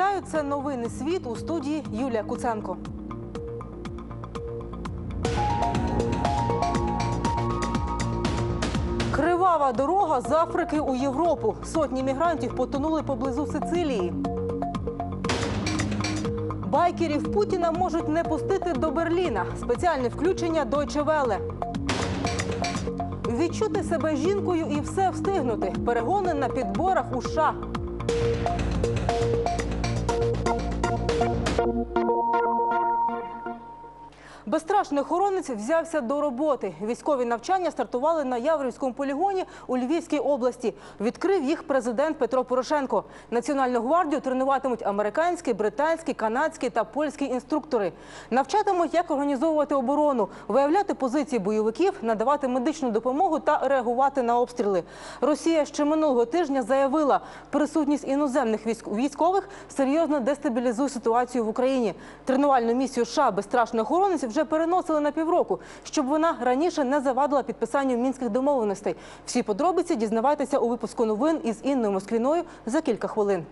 Вітаю, це новини світ у студії Юлія Куценко. Кривава дорога з Африки у Європу. Сотні мігрантів потонули поблизу Сицилії. Байкерів Путіна можуть не пустити до Берліна. Спеціальне включення Deutsche Welle. Відчути себе жінкою і все встигнути. Перегони на підборах у США. Безстрашний охоронець взявся до роботи. Військові навчання стартували на Яврівському полігоні у Львівській області. Відкрив їх президент Петро Порошенко. Національну гвардію тренуватимуть американські, британські, канадські та польські інструктори. Навчатимуть, як організовувати оборону, виявляти позиції бойовиків, надавати медичну допомогу та реагувати на обстріли. Росія ще минулого тижня заявила, присутність іноземних військ- військових серйозно дестабілізує ситуацію в Україні. Тренувальну місію США безстрашний охоронець вже переносили на півроку, щоб вона раніше не завадила підписанню мінських домовленостей. Всі подробиці дізнавайтеся у випуску новин із Інною Москвіною за кілька хвилин.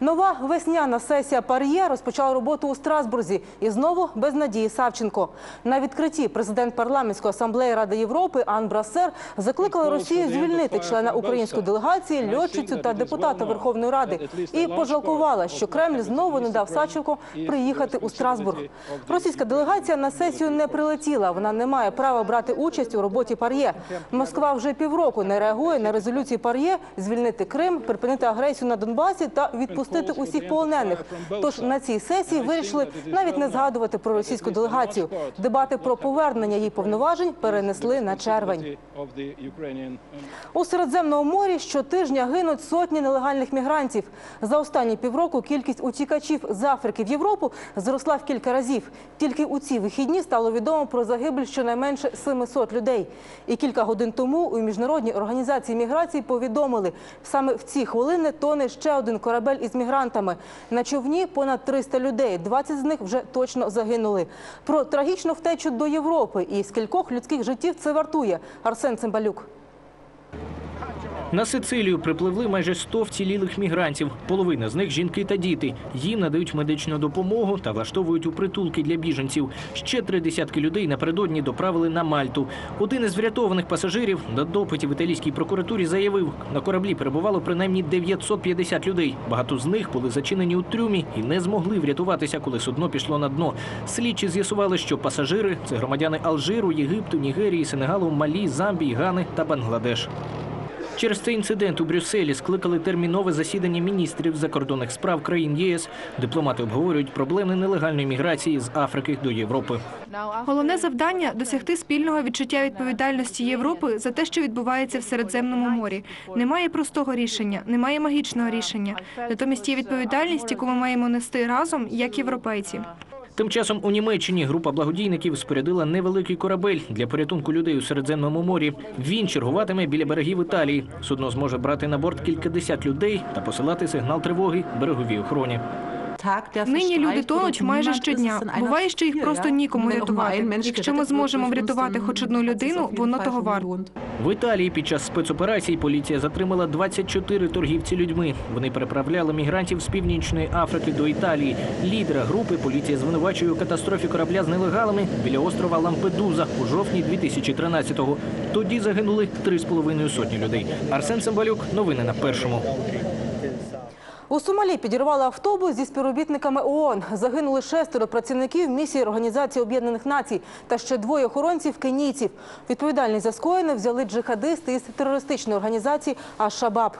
Нова весняна сесія Пар'є розпочала роботу у Страсбурзі. І знову без Надії Савченко. На відкритті президент парламентської асамблеї Ради Європи Ан Брасер закликала Росію звільнити члена української делегації, льотчицю та депутата Верховної Ради і пожалкувала, що Кремль знову не дав Савченко приїхати у Страсбург. Російська делегація на сесію не прилетіла. Вона не має права брати участь у роботі Пар'є. Москва вже півроку не реагує на резолюції Пар'є звільнити Крим, припинити агресію на Донбасі та відпустити усіх полонених. Тож на цій сесії вирішили навіть не згадувати про російську делегацію. Дебати про повернення їй повноважень перенесли на червень. У Середземному морі щотижня гинуть сотні нелегальних мігрантів. За останні півроку кількість утікачів з Африки в Європу зросла в кілька разів. Тільки у ці вихідні стало відомо про загибель щонайменше 700 людей. І кілька годин тому у міжнародній організації міграції повідомили, саме в ці хвилини тоне ще один корабель із мігрантами. На човні понад 300 людей. 20 з них вже точно загинули. Про трагічну втечу до Європи і скількох людських життів це вартує. Арсен Цимбалюк. На Сицилію припливли майже 100 вцілілих мігрантів. Половина з них жінки та діти. Їм надають медичну допомогу та влаштовують у притулки для біженців. Ще три десятки людей напередодні доправили на Мальту. Один із врятованих пасажирів на допиті в італійській прокуратурі заявив, на кораблі перебувало принаймні 950 людей. Багато з них були зачинені у трюмі і не змогли врятуватися, коли судно пішло на дно. Слідчі з'ясували, що пасажири це громадяни Алжиру, Єгипту, Нігерії, Сенегалу, Малі, Замбії, Гани та Бангладеш. Через цей інцидент у Брюсселі скликали термінове засідання міністрів закордонних справ країн ЄС. Дипломати обговорюють проблеми нелегальної міграції з Африки до Європи. Головне завдання досягти спільного відчуття відповідальності Європи за те, що відбувається в Середземному морі. Немає простого рішення, немає магічного рішення. Натомість є відповідальність, яку ми маємо нести разом як європейці. Тим часом у Німеччині група благодійників спорядила невеликий корабель для порятунку людей у Середземному морі. Він чергуватиме біля берегів Італії. Судно зможе брати на борт кількадесят людей та посилати сигнал тривоги береговій охороні. Нині люди тонуть майже щодня. Буває, що їх просто нікому рятувати. Якщо ми зможемо врятувати хоч одну людину, воно того варто. В Італії під час спецоперації поліція затримала 24 торгівці людьми. Вони переправляли мігрантів з північної Африки до Італії. Лідера групи поліція звинувачує у катастрофі корабля з нелегалами біля острова Лампедуза у жовтні 2013-го. Тоді загинули 3,5 сотні людей. Арсен Цимбалюк, новини на першому. У Сомалі підірвали автобус зі співробітниками ООН. Загинули шестеро працівників місії Організації Об'єднаних Націй та ще двоє охоронців кенійців. Відповідальність за скоєне взяли джихадисти із терористичної організації Аш-Шабаб.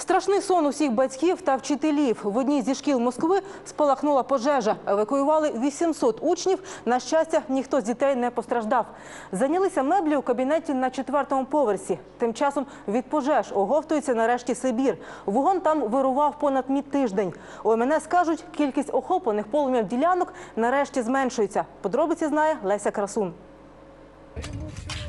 Страшний сон усіх батьків та вчителів. В одній зі шкіл Москви спалахнула пожежа. Евакуювали 800 учнів. На щастя, ніхто з дітей не постраждав. Зайнялися меблі у кабінеті на четвертому поверсі. Тим часом від пожеж оговтується нарешті Сибір. Вогонь там вирував понад мій тиждень. У МНС кажуть, кількість охоплених полум'ям ділянок нарешті зменшується. Подробиці знає Леся Красун.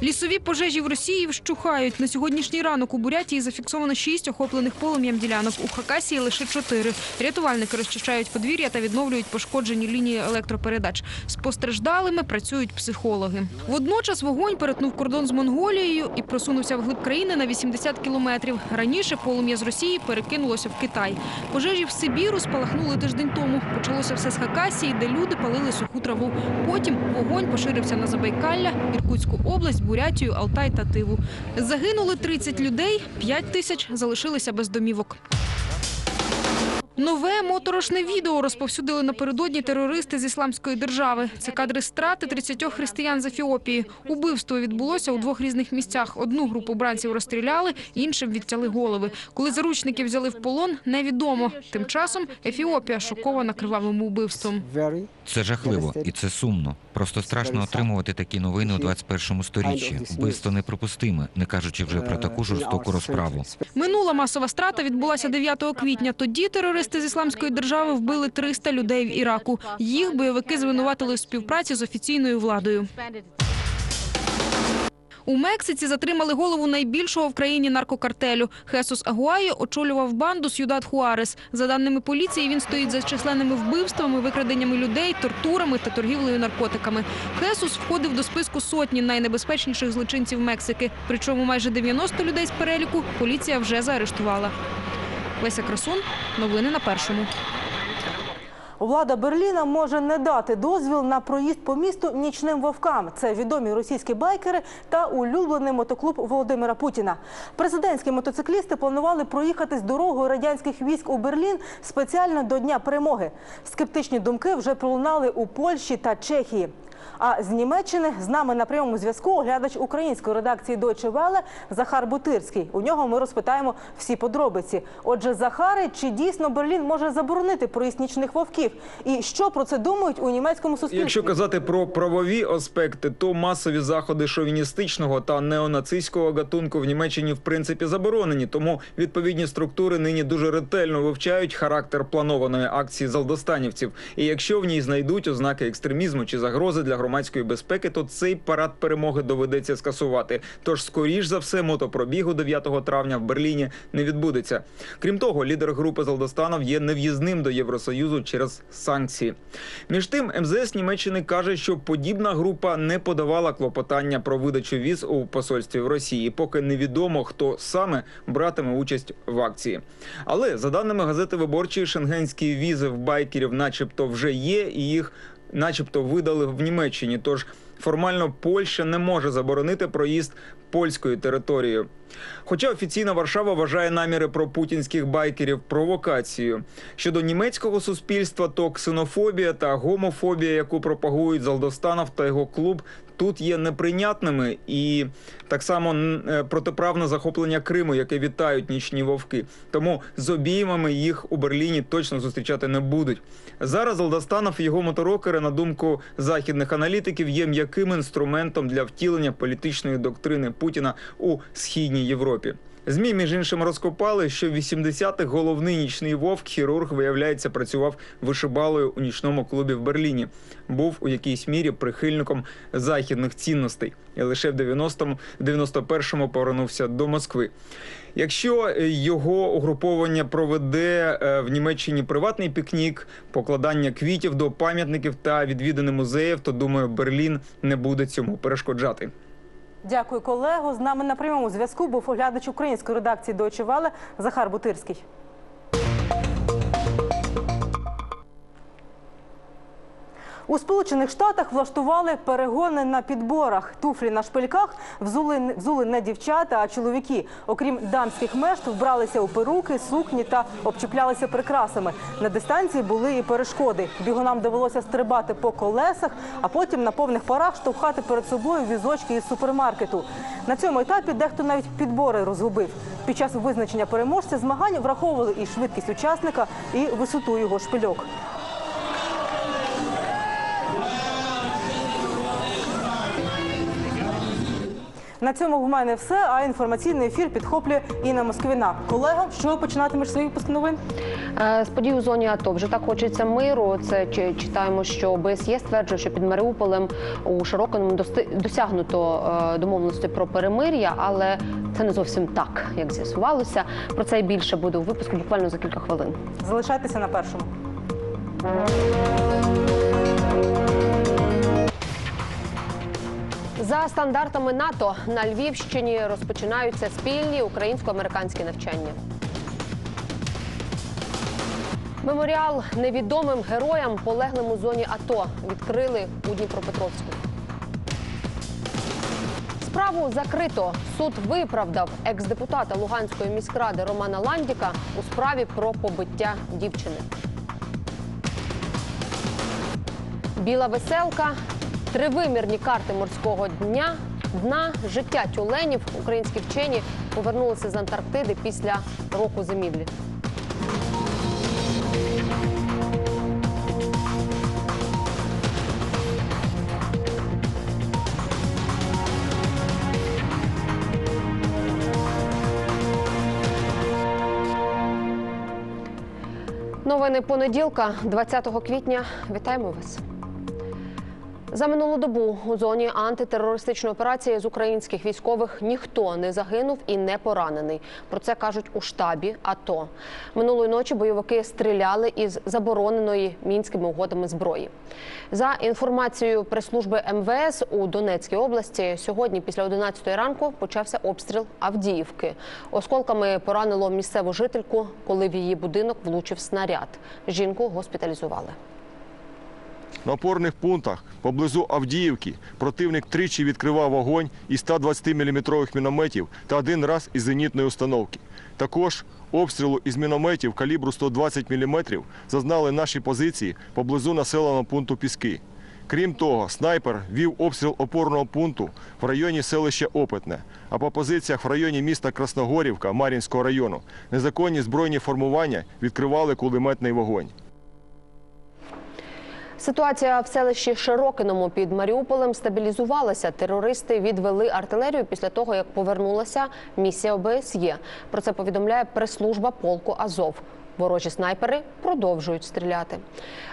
Лісові пожежі в Росії вщухають. На сьогоднішній ранок у Бурятії зафіксовано шість охоплених полум'ям ділянок. У Хакасії лише чотири. Рятувальники розчищають подвір'я та відновлюють пошкоджені лінії електропередач. З постраждалими працюють психологи. Водночас вогонь перетнув кордон з Монголією і просунувся вглиб країни на 80 кілометрів. Раніше полум'я з Росії перекинулося в Китай. Пожежі в Сибіру спалахнули тиждень тому. Почалося все з Хакасії, де люди палили суху траву. Потім вогонь поширився на Забайкалля, Іркутську область, Бурятію, Алтай та Тиву. Загинули 30 людей, 5 тисяч залишилися без домівок. Нове моторошне відео розповсюдили напередодні терористи з ісламської держави. Це кадри страти 30 християн з Ефіопії. Убивство відбулося у двох різних місцях. Одну групу бранців розстріляли, іншим відтяли голови. Коли заручників взяли в полон, невідомо. Тим часом Ефіопія шокована кривавим убивством. Це жахливо і це сумно. Просто страшно отримувати такі новини у 21 сторіччі. Вбивство неприпустиме, не кажучи вже про таку жорстоку розправу. Минула масова страта відбулася 9 квітня. Тоді терористи з ісламської держави вбили 300 людей в Іраку. Їх бойовики звинуватили в співпраці з офіційною владою. У Мексиці затримали голову найбільшого в країні наркокартелю. Хесус Агуайо очолював банду Сюдад Хуарес. За даними поліції, він стоїть за численними вбивствами, викраденнями людей, тортурами та торгівлею наркотиками. Хесус входив до списку сотні найнебезпечніших злочинців Мексики. Причому майже 90 людей з переліку поліція вже заарештувала. Леся Красун. Новини на першому. Влада Берліна може не дати дозвіл на проїзд по місту нічним вовкам. Це відомі російські байкери та улюблений мотоклуб Володимира Путіна. Президентські мотоциклісти планували проїхатись дорогою радянських військ у Берлін спеціально до Дня перемоги. Скептичні думки вже пролунали у Польщі та Чехії. А з Німеччини з нами на прямому зв'язку оглядач української редакції Deutsche Welle Захар Бутирський. У нього ми розпитаємо всі подробиці. Отже, Захари, чи дійсно Берлін може заборонити проїзд нічних вовків? І що про це думають у німецькому суспільстві? Якщо казати про правові аспекти, то масові заходи шовіністичного та неонацистського гатунку в Німеччині в принципі заборонені. Тому відповідні структури нині дуже ретельно вивчають характер планованої акції залдостанівців. І якщо в ній знайдуть ознаки екстремізму чи загрози для громадської безпеки, то цей парад перемоги доведеться скасувати. Тож, скоріш за все, мотопробігу 9 травня в Берліні не відбудеться. Крім того, лідер групи Залдостанов є нев'їзним до Євросоюзу через санкції. Між тим, МЗС Німеччини каже, що подібна група не подавала клопотання про видачу віз у посольстві в Росії, поки невідомо хто саме братиме участь в акції. Але за даними газети виборчої, шенгенські візи в байкерів, начебто, вже є, і їх, начебто, видали в Німеччині. Тож формально Польща не може заборонити проїзд польською територією. Хоча офіційна Варшава вважає наміри про путінських байкерів провокацією. Щодо німецького суспільства, то ксенофобія та гомофобія, яку пропагують Залдостанов та його клуб, тут є неприйнятними, і так само е, протиправне захоплення Криму, яке вітають нічні вовки. Тому з обіймами їх у Берліні точно зустрічати не будуть. Зараз Залдостанов і його моторокери, на думку західних аналітиків, є м'яким інструментом для втілення політичної доктрини Путіна у східній Європі. ЗМІ, між іншим, розкопали, що в 80-х головний нічний вовк, хірург, виявляється, працював вишибалою у нічному клубі в Берліні. Був у якійсь мірі прихильником західних цінностей і лише в 90-му, 91-му повернувся до Москви. Якщо е, його угруповання проведе е, в Німеччині приватний пікнік, покладання квітів до пам'ятників та відвідини музеїв, то думаю, Берлін не буде цьому перешкоджати. Дякую, колего. З нами на прямому зв'язку був оглядач української редакції Deutsche Welle Захар Бутирський. У Сполучених Штатах влаштували перегони на підборах. Туфлі на шпильках взули, взули не дівчата, а чоловіки. Окрім дамських мешт, вбралися у перуки, сукні та обчіплялися прикрасами. На дистанції були і перешкоди. Бігунам довелося стрибати по колесах, а потім на повних парах штовхати перед собою візочки із супермаркету. На цьому етапі дехто навіть підбори розгубив. Під час визначення переможця змагань враховували і швидкість учасника, і висоту його шпильок. На цьому в мене все. А інформаційний ефір підхоплює Інна Москвіна. Колега, що починатимеш свій випуск новин? Е, З подій у зоні АТО вже так хочеться миру. Це чи- читаємо, що ОБСЄ стверджує, що під Маріуполем у Широкиному дости- досягнуто е, домовленості про перемир'я, але це не зовсім так, як з'ясувалося. Про це і більше буде у випуску буквально за кілька хвилин. Залишайтеся на першому. За стандартами НАТО на Львівщині розпочинаються спільні українсько-американські навчання. Меморіал невідомим героям, полеглим у зоні АТО, відкрили у Дніпропетровську. Справу закрито. Суд виправдав екс-депутата Луганської міськради Романа Ландіка у справі про побиття дівчини. Біла веселка, тривимірні карти морського дня, дна, життя тюленів. Українські вчені повернулися з Антарктиди після року зимівлі. Новини понеділка, 20 квітня. Вітаємо вас. За минулу добу у зоні антитерористичної операції з українських військових ніхто не загинув і не поранений. Про це кажуть у штабі АТО. Минулої ночі бойовики стріляли із забороненої мінськими угодами зброї. За інформацією прес-служби МВС у Донецькій області, сьогодні після 11 ранку почався обстріл Авдіївки. Осколками поранило місцеву жительку, коли в її будинок влучив снаряд. Жінку госпіталізували. На опорних пунктах поблизу Авдіївки противник тричі відкривав вогонь із 120-мм мінометів та один раз із зенітної установки. Також обстрілу із мінометів калібру 120 мм зазнали наші позиції поблизу населеного пункту Піски. Крім того, снайпер вів обстріл опорного пункту в районі селища Опитне, а по позиціях в районі міста Красногорівка Мар'їнського району незаконні збройні формування відкривали кулеметний вогонь. Ситуація в селищі Широкиному під Маріуполем стабілізувалася. Терористи відвели артилерію після того, як повернулася місія ОБСЄ. Про це повідомляє прес-служба полку Азов. Ворожі снайпери продовжують стріляти.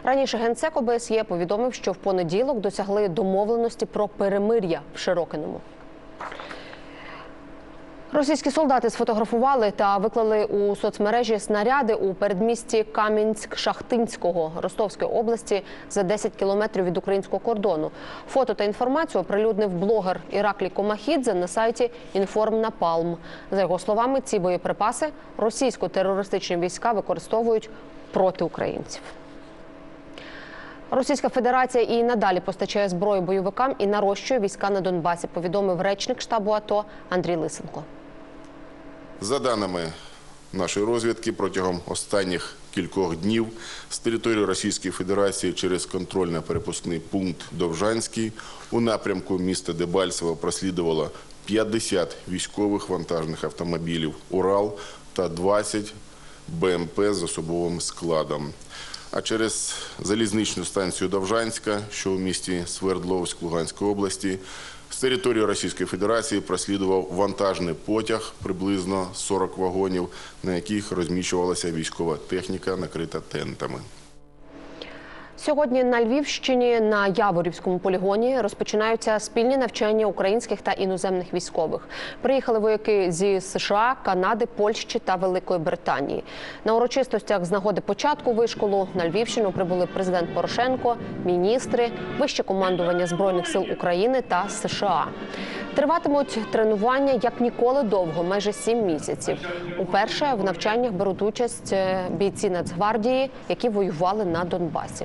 Раніше генсек ОБСЄ повідомив, що в понеділок досягли домовленості про перемир'я в Широкиному. Російські солдати сфотографували та виклали у соцмережі снаряди у передмісті Кам'янськ-Шахтинського Ростовської області за 10 кілометрів від українського кордону. Фото та інформацію оприлюднив блогер Іраклій Комахідзе на сайті Інформнапалм. За його словами, ці боєприпаси російсько-терористичні війська використовують проти українців. Російська Федерація і надалі постачає зброю бойовикам і нарощує війська на Донбасі. Повідомив речник штабу АТО Андрій Лисенко. За даними нашої розвідки, протягом останніх кількох днів з території Російської Федерації через контрольно-перепускний пункт Довжанський у напрямку міста Дебальцево прослідувало 50 військових вантажних автомобілів «Урал» та 20 БМП з особовим складом. А через залізничну станцію Довжанська, що у місті Свердловськ Луганської області, з території Російської Федерації прослідував вантажний потяг, приблизно 40 вагонів, на яких розміщувалася військова техніка, накрита тентами. Сьогодні на Львівщині на Яворівському полігоні розпочинаються спільні навчання українських та іноземних військових. Приїхали вояки зі США, Канади, Польщі та Великої Британії. На урочистостях з нагоди початку вишколу на Львівщину прибули президент Порошенко, міністри, вище командування збройних сил України та США. Триватимуть тренування як ніколи довго, майже сім місяців. Уперше в навчаннях беруть участь е, бійці Нацгвардії, які воювали на Донбасі.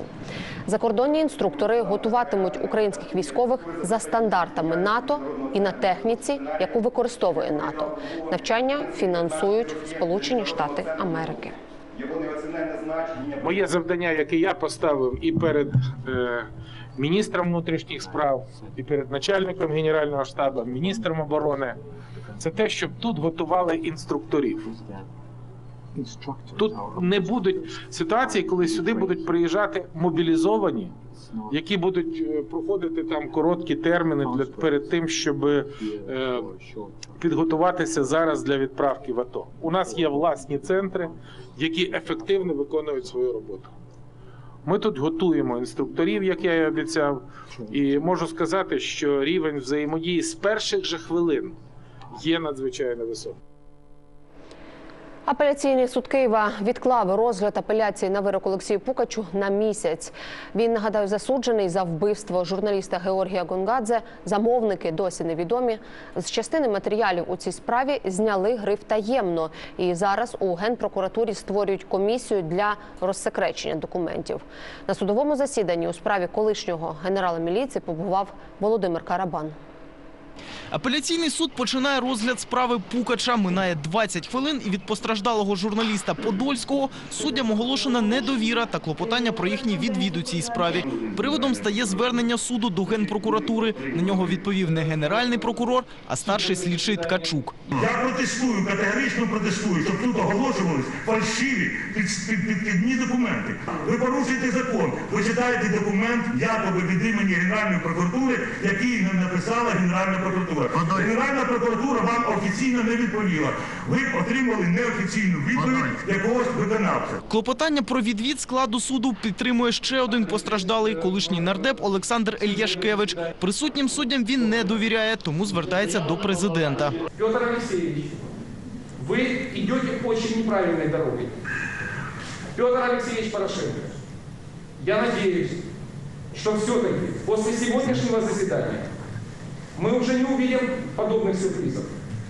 Закордонні інструктори готуватимуть українських військових за стандартами НАТО і на техніці, яку використовує НАТО. Навчання фінансують Сполучені Штати Америки. Моє завдання, яке я поставив і перед е, міністром внутрішніх справ, і перед начальником генерального штабу, міністром оборони, це те, щоб тут готували інструкторів. Тут не будуть ситуації, коли сюди будуть приїжджати мобілізовані, які будуть е, проходити там короткі терміни для перед тим, щоб е, підготуватися зараз для відправки в АТО. У нас є власні центри, які ефективно виконують свою роботу. Ми тут готуємо інструкторів, як я і обіцяв, і можу сказати, що рівень взаємодії з перших же хвилин є надзвичайно високий. Апеляційний суд Києва відклав розгляд апеляції на вирок Олексію Пукачу на місяць. Він нагадаю засуджений за вбивство журналіста Георгія Гонгадзе. Замовники досі невідомі. З частини матеріалів у цій справі зняли гриф таємно. І зараз у генпрокуратурі створюють комісію для розсекречення документів. На судовому засіданні у справі колишнього генерала міліції побував Володимир Карабан. Апеляційний суд починає розгляд справи Пукача. Минає 20 хвилин, і від постраждалого журналіста Подольського суддям оголошена недовіра та клопотання про їхній відвід у цій справі. Приводом стає звернення суду до генпрокуратури. На нього відповів не генеральний прокурор, а старший слідчий Ткачук. Я протестую, категорично протестую, щоб тут оголошувались фальшиві під, під, підкидні документи. Ви порушуєте закон, ви читаєте документ якоби від імені Генеральної прокуратури, який не написала Генеральна прокуратура. Генеральна прокуратура вам офіційно не відповіла. Ви отримали неофіційну відповідь якогось виконавця. Клопотання про відвід складу суду підтримує ще один постраждалий колишній нардеп Олександр Ельяшкевич. Присутнім суддям він не довіряє, тому звертається до президента. Петр Алексеевич, вы идете очень неправильной дорогой. Петр Алексеевич Порошенко, я надеюсь, что все-таки после сегодняшнего заседания мы уже не увидим подобных сюрпризов.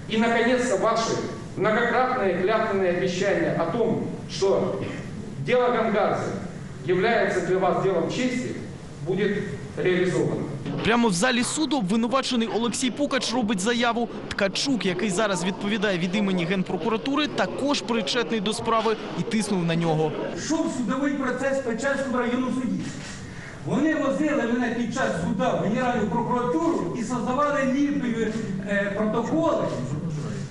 И, наконец-то, ваши многократные клятвенные обещания о том, что дело Гангадзе является для вас делом чести, будет реализовано. Прямо в залі суду обвинувачений Олексій Пукач робить заяву. Ткачук, який зараз відповідає від імені генпрокуратури, також причетний до справи і тиснув на нього. Йшов судовий процес в Печерському районному суді. Вони возили мене під час суда в Генеральну прокуратуру і создавали ліпові е, протоколи,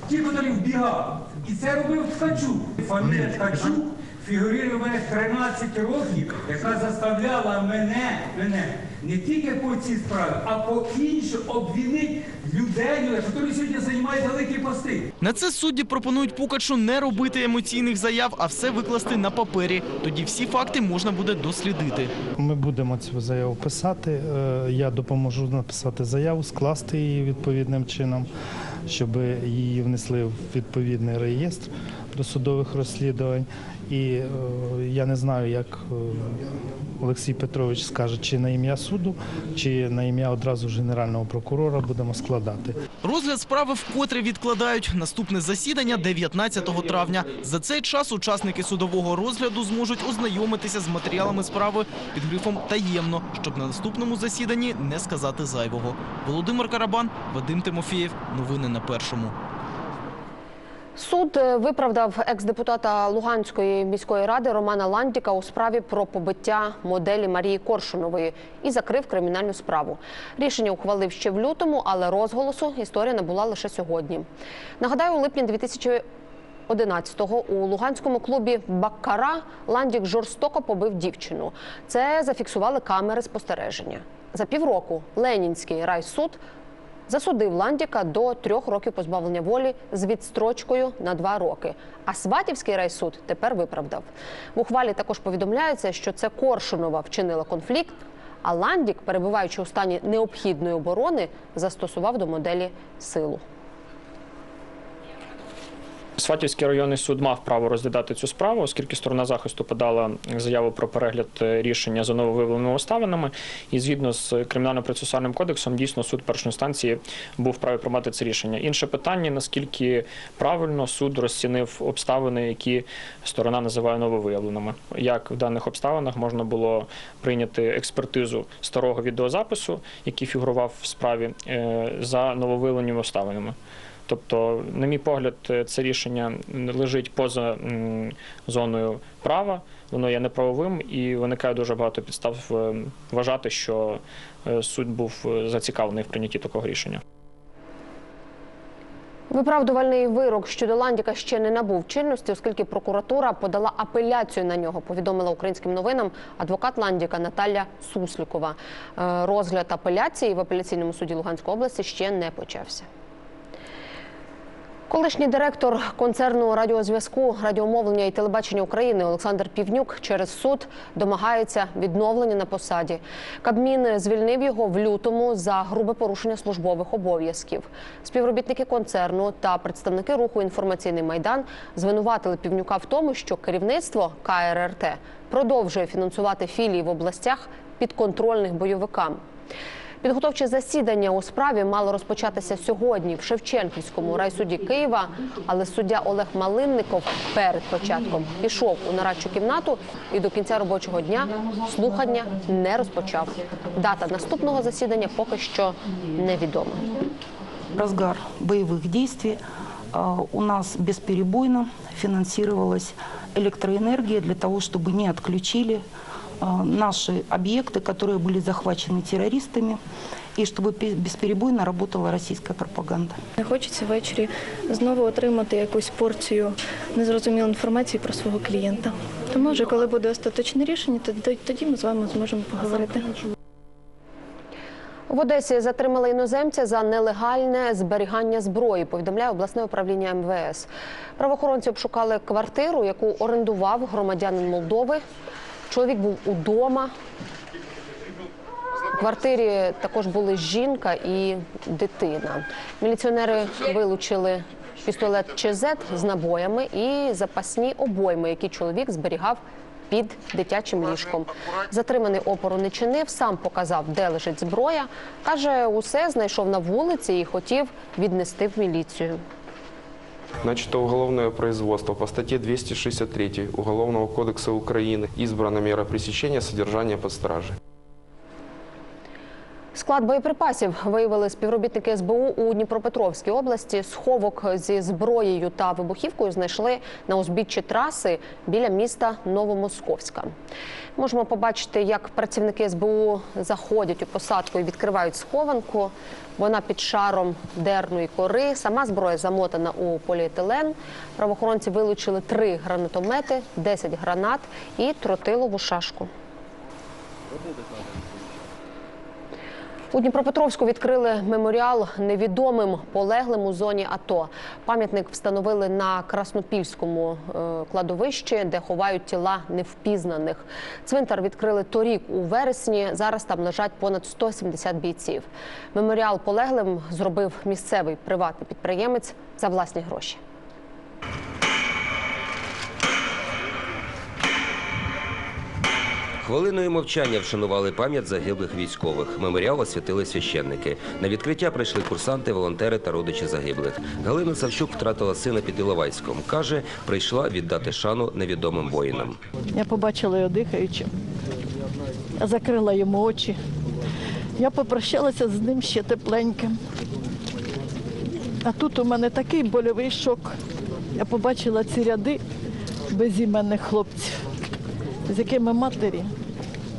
ті, котрі вбігали. І це робив Ткачук. Фамілія Ткачук фігурує в мене 13 років, яка заставляла мене, мене не тільки по цій справі, а по іншій обвінити людей, які сьогодні займають великі пости. На це судді пропонують Пукачу не робити емоційних заяв, а все викласти на папері. Тоді всі факти можна буде дослідити. Ми будемо цю заяву писати. Е, Я допоможу написати заяву, скласти її відповідним чином, щоб її внесли в відповідний реєстр досудових розслідувань. І е, я не знаю, як е, Олексій Петрович скаже, чи на ім'я суду, чи на ім'я одразу генерального прокурора будемо складати. Розгляд справи вкотре відкладають. Наступне засідання 19 травня. За цей час учасники судового розгляду зможуть ознайомитися з матеріалами справи під грифом таємно, щоб на наступному засіданні не сказати зайвого. Володимир Карабан, Вадим Тимофієв. Новини на першому. Суд е, виправдав екс-депутата Луганської міської ради Романа Ландіка у справі про побиття моделі Марії Коршунової і закрив кримінальну справу. Рішення ухвалив ще в лютому, але розголосу історія набула лише сьогодні. Нагадаю, у липні 2011-го у луганському клубі Баккара Ландік жорстоко побив дівчину. Це зафіксували камери спостереження. За півроку Ленінський райсуд засудив Ландіка до трьох років позбавлення волі з відстрочкою на два роки. А Сватівський райсуд тепер виправдав. В ухвалі також повідомляється, що це Коршунова вчинила конфлікт, а Ландік, перебуваючи у стані необхідної оборони, застосував до моделі силу. Сватівський районний суд мав право розглядати цю справу, оскільки сторона захисту подала заяву про перегляд е, рішення за нововиявленими обставинами. І згідно з кримінально-процесуальним кодексом, дійсно суд першої інстанції був вправі приймати це рішення. Інше питання: наскільки правильно суд розцінив обставини, які сторона називає нововиявленими. Як в даних обставинах можна було прийняти експертизу старого відеозапису, який фігурував в справі, е, за нововиявленими обставинами. Тобто, на мій погляд, це рішення лежить поза зоною права, воно є неправовим і виникає дуже багато підстав е, вважати, що е, суд був е, зацікавлений в прийнятті такого рішення. Виправдувальний вирок щодо Ландіка ще не набув чинності, оскільки прокуратура подала апеляцію на нього. Повідомила українським новинам адвокат Ландіка Наталя Суслікова. Е, Розгляд апеляції в апеляційному суді Луганської області ще не почався. Колишній директор концерну радіозв'язку, радіомовлення і телебачення України Олександр Півнюк через суд домагається відновлення на посаді. Кабмін звільнив його в лютому за грубе порушення службових обов'язків. Співробітники концерну та представники руху інформаційний майдан звинуватили Півнюка в тому, що керівництво КРРТ продовжує фінансувати філії в областях підконтрольних бойовикам. Підготовче засідання у справі мало розпочатися сьогодні в Шевченківському райсуді Києва, але суддя Олег Малинников перед початком пішов у нарадчу кімнату і до кінця робочого дня слухання не розпочав. Дата наступного засідання поки що невідома. разгар боевых действий а, у нас бесперебойно финансировалась электроэнергия для того, чтобы не отключили а, наши объекты, которые были захвачены террористами, и чтобы пе- бесперебойно работала российская пропаганда. Не хочеться ввечері знову отримати якусь порцію незрозумілої інформації про свого клієнта. Тому вже коли буде остаточне рішення, тоді, тоді ми з вами зможемо поговорити. В Одесі затримали іноземця за нелегальне зберігання зброї. Повідомляє обласне управління МВС. Правоохоронці обшукали квартиру, яку орендував громадянин Молдови. Чоловік був удома. У квартирі також були жінка і дитина. Міліціонери вилучили пістолет ЧЗ з набоями і запасні обойми, які чоловік зберігав під дитячим ліжком. Затриманий опору не чинив, сам показав, де лежить зброя. Каже, усе знайшов на вулиці і хотів віднести в міліцію. Начато уголовное производство по статье 263 Уголовного кодекса Украины. Избрана мера пресечения содержания под стражей. Склад боєприпасів виявили співробітники СБУ у Дніпропетровській області. Сховок зі зброєю та вибухівкою знайшли на узбіччі траси біля міста Новомосковська. Можемо побачити, як працівники СБУ заходять у посадку і відкривають схованку. Вона під шаром дерної кори. Сама зброя замотана у поліетилен. Правоохоронці вилучили три гранатомети, 10 гранат і тротилову шашку. У Дніпропетровську відкрили меморіал невідомим полеглим у зоні АТО. Пам'ятник встановили на Краснопільському е, кладовищі, де ховають тіла невпізнаних. Цвинтар відкрили торік у вересні. Зараз там лежать понад 170 бійців. Меморіал полеглим зробив місцевий приватний підприємець за власні гроші. Хвилиною мовчання вшанували пам'ять загиблих військових. Меморіал освятили священники. На відкриття прийшли курсанти, волонтери та родичі загиблих. Галина Савчук втратила сина під Іловайськом. Каже, прийшла віддати шану невідомим воїнам. Я побачила його дихаючим, закрила йому очі. Я попрощалася з ним ще тепленьким. А тут у мене такий больовий шок. Я побачила ці ряди безіменних хлопців, з якими матері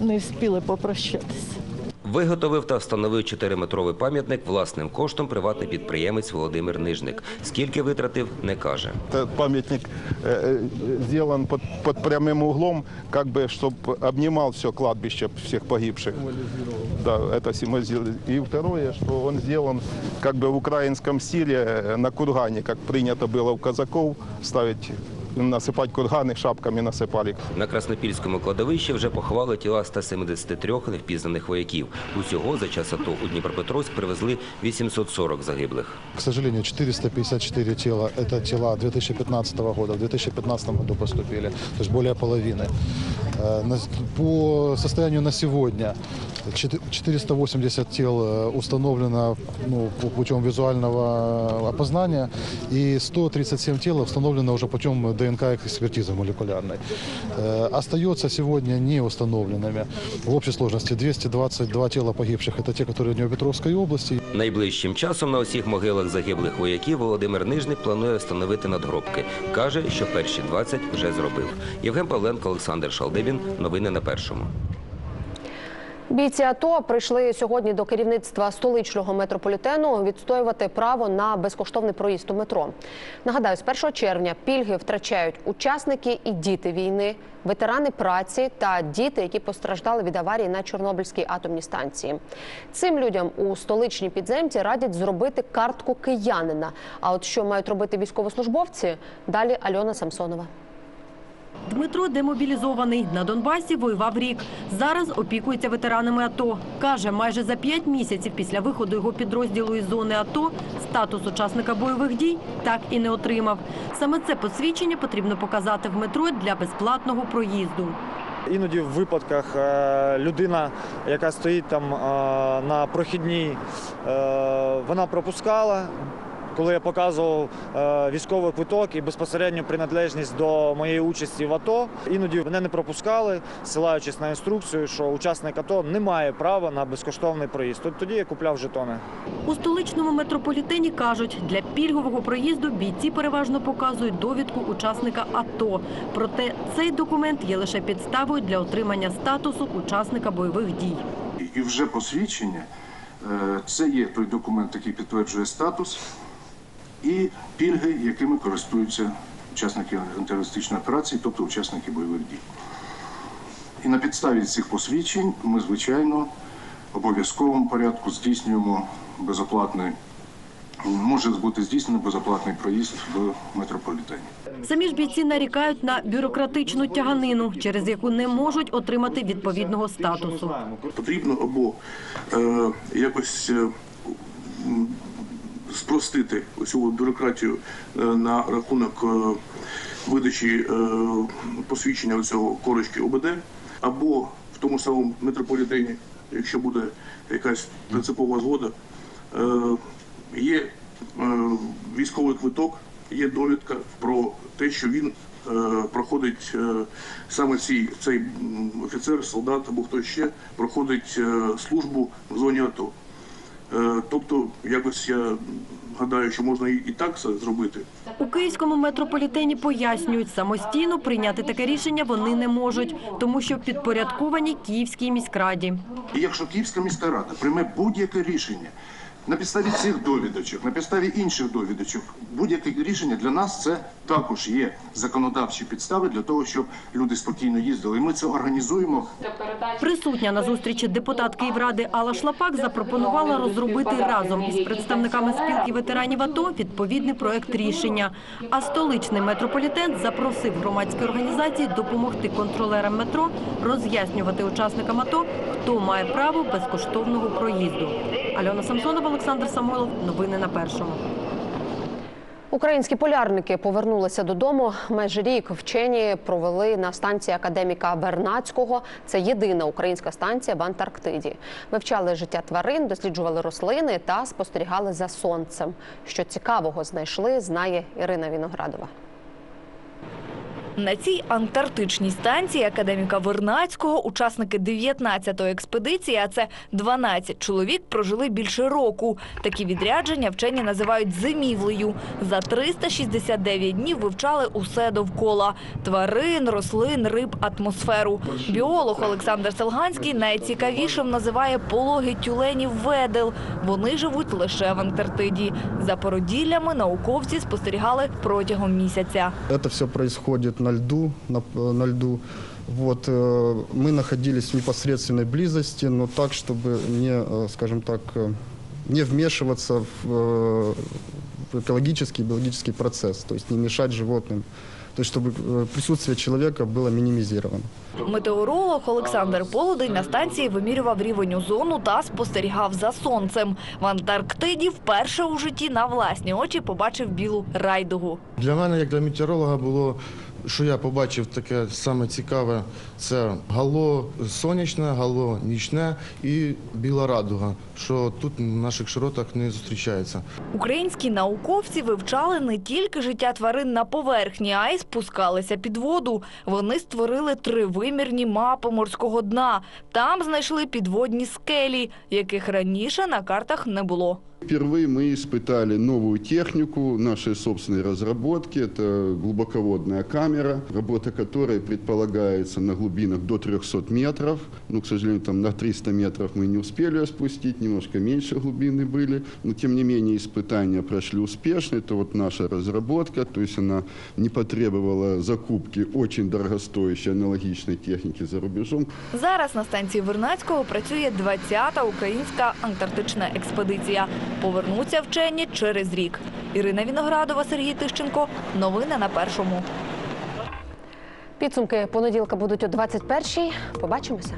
не встигли попрощатися. Виготовив та встановив 4-метровий пам'ятник власним коштом приватний підприємець Володимир Нижник. Скільки витратив, не каже. Этот памятник э, э, сделан под, под прямым углом, как бы, чтобы обнимал все кладбище всех погибших. Да, это символизирует. И второе, что он сделан как бы в украинском стиле э, на кургане, как принято было у казаков ставить, насыпать курганы, шапками насыпали. На Краснопільському кладовищі вже поховали тіла 173 невпізнаних вояків. Усього за час АТО у Дніпропетровськ привезли 840 загиблих. К сожалению, 454 тела – это тела 2015 года. В 2015 году поступили, то есть более половины. Э, на- По состоянию на сегодня чет- 480 тел э, установлено ну, по- путем визуального опознания, и 137 тел установлено уже путем ДНК-экспертизы молекулярной. Э, Остается сегодня не установленными в общей сложности 222 тела погибших – это те, которые в Днепропетровской области. Найближчим часом на усіх могилах загиблих вояків Володимир Нижник планує встановити надгробки. Каже, що перші 20 вже зробив. Євген Павленко, Олександр Шалдибін. Новини на першому. Бійці АТО прийшли сьогодні до керівництва столичного метрополітену відстоювати право на безкоштовний проїзд у метро. Нагадаю, з 1 червня пільги втрачають учасники і діти війни, ветерани праці та діти, які постраждали від аварії на Чорнобильській атомній станції. Цим людям у столичній підземці радять зробити картку киянина. А от що мають робити військовослужбовці? Далі Альона Самсонова. Дмитро демобілізований. На Донбасі воював рік. Зараз опікується ветеранами АТО. Каже, майже за п'ять місяців після виходу його підрозділу із зони АТО статус учасника бойових дій так і не отримав. Саме це посвідчення потрібно показати в метро для безплатного проїзду. Іноді в випадках е, людина, яка стоїть там е, на прохідній, е, вона пропускала. Коли я показував е, військовий квиток і безпосередньо приналежність до моєї участі в АТО, іноді мене не пропускали, ссилаючись на інструкцію, що учасник АТО не має права на безкоштовний проїзд. От Тоді я купляв жетони. У столичному метрополітені кажуть, для пільгового проїзду бійці переважно показують довідку учасника АТО. Проте цей документ є лише підставою для отримання статусу учасника бойових дій. І вже посвідчення е, це є той документ, який підтверджує статус і пільги, якими користуються учасники антитерористичної операції, тобто учасники бойових дій. І на підставі цих посвідчень ми, звичайно, в обов'язковому порядку здійснюємо безоплатний, може бути здійснено безоплатний проїзд до метрополітенів. Самі ж бійці нарікають на бюрократичну тяганину, через яку не можуть отримати відповідного статусу. Потрібно або е, якось е, спростити цю бюрократію е, на рахунок е, видачі е, посвідчення цього корочки ОБД, або в тому самому метрополітені, якщо буде якась принципова згода, є військовий квиток, є довідка про те, що він проходить саме цей, цей офіцер, солдат або хто ще проходить службу в зоні АТО. Е, Тобто, якось я гадаю, що можна і і так це зробити. У київському метрополітені пояснюють, самостійно прийняти таке рішення вони не можуть, тому що підпорядковані Київській міськраді. І якщо Київська міська рада прийме будь-яке рішення на підставі цих довідочок, на підставі інших довідочок, будь-яке рішення для нас це також є законодавчі підстави для того, щоб люди спокійно їздили. Ми це організуємо. Присутня на зустрічі депутат Київради Алла Шлапак запропонувала розробити разом із представниками спілки ветеранів АТО відповідний проект рішення. А столичний метрополітен запросив громадські організації допомогти контролерам метро роз'яснювати учасникам АТО, хто має право безкоштовного проїзду. Альона Самсонова, Олександр Самойлов. Новини на першому. Українські полярники повернулися додому. Майже рік вчені провели на станції академіка Вернацького. Це єдина українська станція в Антарктиді. Вивчали життя тварин, досліджували рослини та спостерігали за сонцем. Що цікавого знайшли, знає Ірина Віноградова. На цій антарктичній станції академіка Вернацького учасники 19-ї експедиції, а це 12 чоловік, прожили більше року. Такі відрядження вчені називають зимівлею. За 369 днів вивчали усе довкола – тварин, рослин, риб, атмосферу. Біолог Олександр Селганський найцікавішим називає пологи тюленів ведел. Вони живуть лише в Антарктиді. За породіллями науковці спостерігали протягом місяця. Это все происходит на льду, на, на льду. Вот, э, мы находились в непосредственной близости, но так, чтобы не, э, скажем так, э, не вмешиваться в, э, в экологический, биологический процесс, то есть не мешать животным, то есть чтобы э, присутствие человека было минимизировано. Метеоролог Олександр Полудень на станції вимірював рівень озону та спостерігав за сонцем. В Антарктиді вперше у житті на власні очі побачив білу райдугу. Для мене, як для метеоролога, було, що я побачив таке саме цікаве, це гало сонячне, гало нічне і біла радуга, що тут в наших широтах не зустрічається. Українські науковці вивчали не тільки життя тварин на поверхні, а й спускалися під воду. Вони створили тривимірні мапи морського дна. Там знайшли підводні скелі, яких раніше на картах не було. Впервые мы испытали новую технику нашей собственной разработки. Это глубоководная камера, работа которой предполагается на глубинах до 300 метров. Ну, к сожалению, там на 300 метров мы не успели ее спустить, немножко меньше глубины были. Но, тем не менее, испытания прошли успешно. Это вот наша разработка, то есть она не потребовала закупки очень дорогостоящей аналогичной техники за рубежом. Зараз на станції Вернацького працює 20-та українська антарктична експедиція. Повернуться вчені через рік. Ірина Віноградова, Сергій Тищенко. Новини на першому. Підсумки понеділка будуть о 21-й. Побачимося.